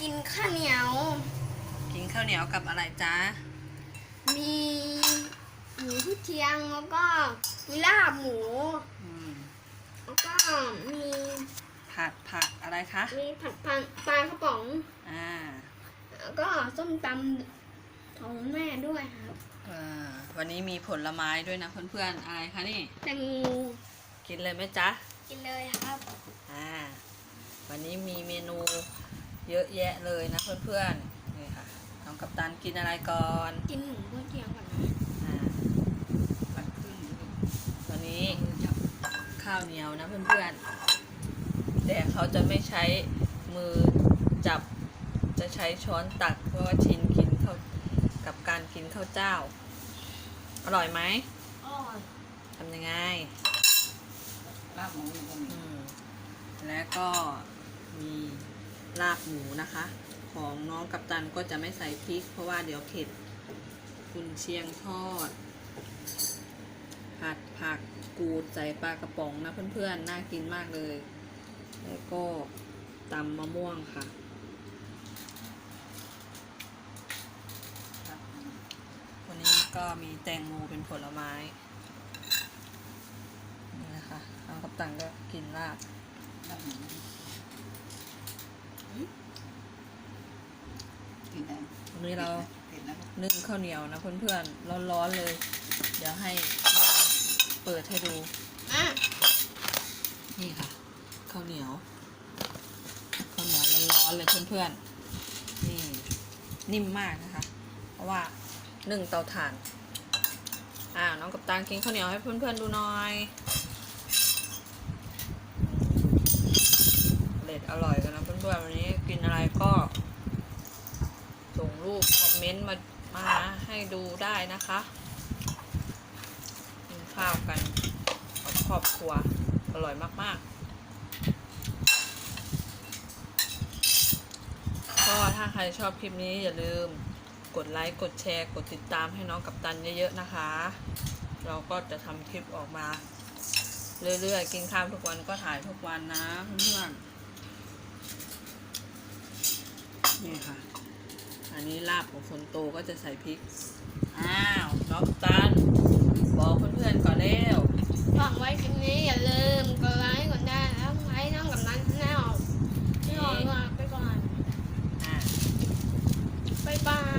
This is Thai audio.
กินข้าวเหนียว กินข้าวเหนียวกับอะไรจ๊ะ มีหมูทุเทียงแล้วก็มีลาบหมู อืม แล้วก็มีผัดผักอะไรคะ มีผัดพันปลากระป๋อง อ่าแล้วก็ส้มตำของแม่ด้วยครับเอ่อวันนี้มีผลไม้ด้วยนะเพื่อนๆ อะไรคะนี่ แตงโมกินเลยไหมจ๊ะ กินเลยครับ อ่า วันนี้มีเมนู เยอะแยะเลยนะเพื่อนๆนี่ค่ะน้องกัปตันกินอะไรก่อนกินหมูทุเทียงก่อนนะอ่าปัดขึ้นวันนี้ข้าวเหนียวนะเพื่อนๆแต่เขาจะไม่ใช้มือจับจะใช้ช้อนตักเพราะว่าชินกินข้าวกับการกินข้าวเจ้า อร่อยไหมอร่อยทำยังไงลาบหมูก็มีอืมและก็มี ลาบหมูนะคะ ของน้องกัปตันก็จะไม่ใส่พริก เพราะว่าเดี๋ยวเผ็ดคุณเชียงทอด ผัดผักกูดใส่ปลากระป๋องนะเพื่อนๆ น่ากินมากเลย แล้วก็ตำมะม่วงค่ะวันนี้ก็มีแตงโมเป็นผลไม้นี่นะคะน้องกัปตันก็กินลาบ ลาบหมูกินได้วันนี้เราเผ็ดนะนึ่งข้าวเหนียวนะเพื่อนๆร้อนๆเลย เดี๋ยวให้ยายเปิดให้ดู อะนี่ค่ะข้าวเหนียวข้าวเหนียวร้อนๆเลยเพื่อนๆนี่นิ่มมากนะคะ เพราะว่านึ่งเตาถ่าน อ่าน้องกับตาลกินข้าวเหนียวให้เพื่อนๆดูหน่อย ด็ดอร่อยกันนะเพื่อนๆวันนี้กินอะไรก็ ส่งรูปคอมเมนต์มามาให้ดูได้นะคะกินข้าวกันครอบครัวอร่อยมากๆ ก็ถ้าใครชอบคลิปนี้อย่าลืมกดไลค์ กดแชร์ กดติดตามให้น้องกับตันเยอะๆนะคะ เราก็จะทำคลิปออกมา เรื่อยๆ กินข้าวทุกวันก็ถ่ายทุกวันนะเพื่อนๆ นี่ค่ะ อันนี้ลาบของคนโตก็จะใส่พริก อ้าวน้องตัน บอกเพื่อนๆก่อนเร็วฟังไว้คลิปนี้อย่าลืมกดไลค์กดได้แล้วไห้น้องกับนั้นแกไปก่อนไปก่อน อะ บ๊ายบาย